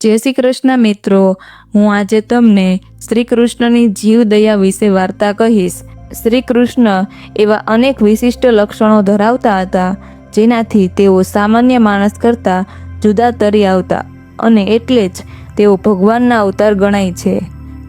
જય શ્રી કૃષ્ણ મિત્રો, હું આજે તમને શ્રી કૃષ્ણની જીવદયા વિશે વાર્તા કહીશ. શ્રી કૃષ્ણ એવા અનેક વિશિષ્ટ લક્ષણો ધરાવતા હતા, જેનાથી તેઓ સામાન્ય માણસ કરતાં જુદા તરી આવતા અને એટલે જ તેઓ ભગવાનના અવતાર ગણાય છે.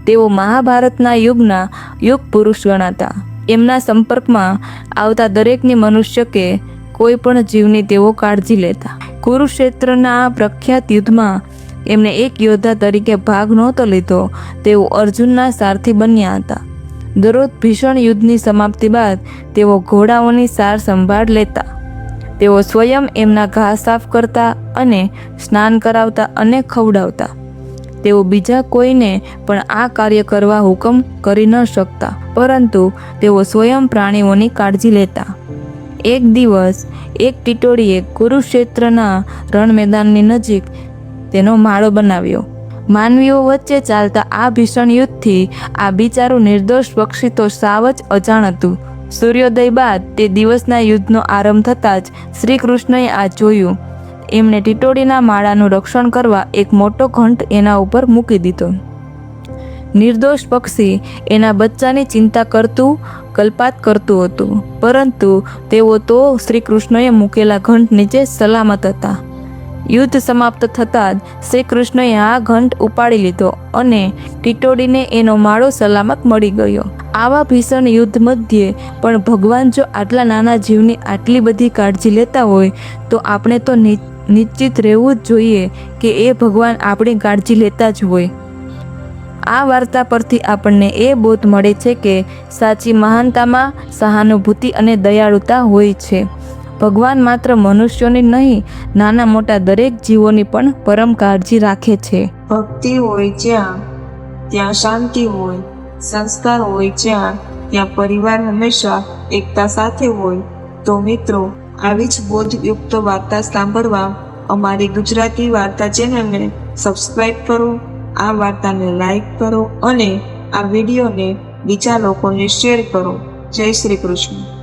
તેઓ મહાભારતના યુગના યુગ પુરુષ ગણાતા. એમના સંપર્કમાં આવતા દરેકની મનુષ્ય કે કોઈ પણ જીવની તેઓ કાળજી લેતા. કુરુક્ષેત્રના પ્રખ્યાત યુદ્ધમાં એમને એક યોદ્ધા તરીકે ભાગ નહોતો લીધો. તેઓ અર્જુનના સારથી બન્યા હતા. દરરોજ ભીષણ યુદ્ધની સમાપ્તિ બાદ તેઓ ઘોડાઓની સાર સંભાળ લેતા. તેઓ સ્વયં એમના ઘા સાફ કરતા અને સ્નાન કરાવતા અને ખવડાવતા. તેઓ બીજા કોઈને પણ આ કાર્ય કરવા હુકમ કરી ન શકતા, પરંતુ તેઓ સ્વયં પ્રાણીઓની કાળજી લેતા. એક દિવસ, એક ટીટોળીએ કુરુક્ષેત્રના રણ મેદાનની નજીક તેનો માળો બનાવ્યો. માનવીઓ વચ્ચે ચાલતા આ ભીષણ યુદ્ધથી આ બિચારું નિર્દોષ પક્ષી તો સાવ જ અજાણ હતું સૂર્યોદય બાદ તે દિવસના યુદ્ધનો આરંભ થતાં જ શ્રી કૃષ્ણએ આ જોયું. એમણે ટીટોડીના માળાનું રક્ષણ કરવા એક મોટો ઘંટ એના ઉપર મૂકી દીધો. નિર્દોષ પક્ષી એના બચ્ચાની ચિંતા કરતું, કલ્પાત કરતું હતું. પરંતુ તેઓ તો શ્રી કૃષ્ણએ મૂકેલા ઘંટ નીચે સલામત હતા. યુદ્ધ સમાપ્ત થતાં જ શ્રી કૃષ્ણએ આ ઘંટ ઉપાડી લીધો અને ટીટોડીને એનો માળો સલામત મળી ગયો. આવા ભીષણ યુદ્ધ મધ્યે પણ ભગવાન જો આટલા નાના જીવની આટલી બધી કાળજી લેતા હોય, તો આપણે તો નિશ્ચિત રહેવું જ જોઈએ કે એ ભગવાન આપણી કાળજી લેતા જ હોય. આ વાર્તા પરથી આપણને એ બોધ મળે છે કે સાચી મહાનતામાં સહાનુભૂતિ અને દયાળુતા હોય છે. ભગવાન માત્ર મનુષ્યોની નહીં, નાના મોટા દરેક જીવોની પણ પરમ કાળજી રાખે છે. ભક્તિ હોય જ્યાં, ત્યાં શાંતિ હોય, સંસ્કાર હોય જ્યાં, ત્યાં પરિવાર હંમેશા એકતા સાથે હોય. તો મિત્રો, આવી જ બોધયુક્ત વાર્તા સાંભળવા અમારી ગુજરાતી વાર્તા ચેનલને સબસ્ક્રાઈબ કરો, આ વાર્તાને લાઈક કરો અને આ વિડીયોને બીજા લોકોને શેર કરો. જય શ્રી કૃષ્ણ.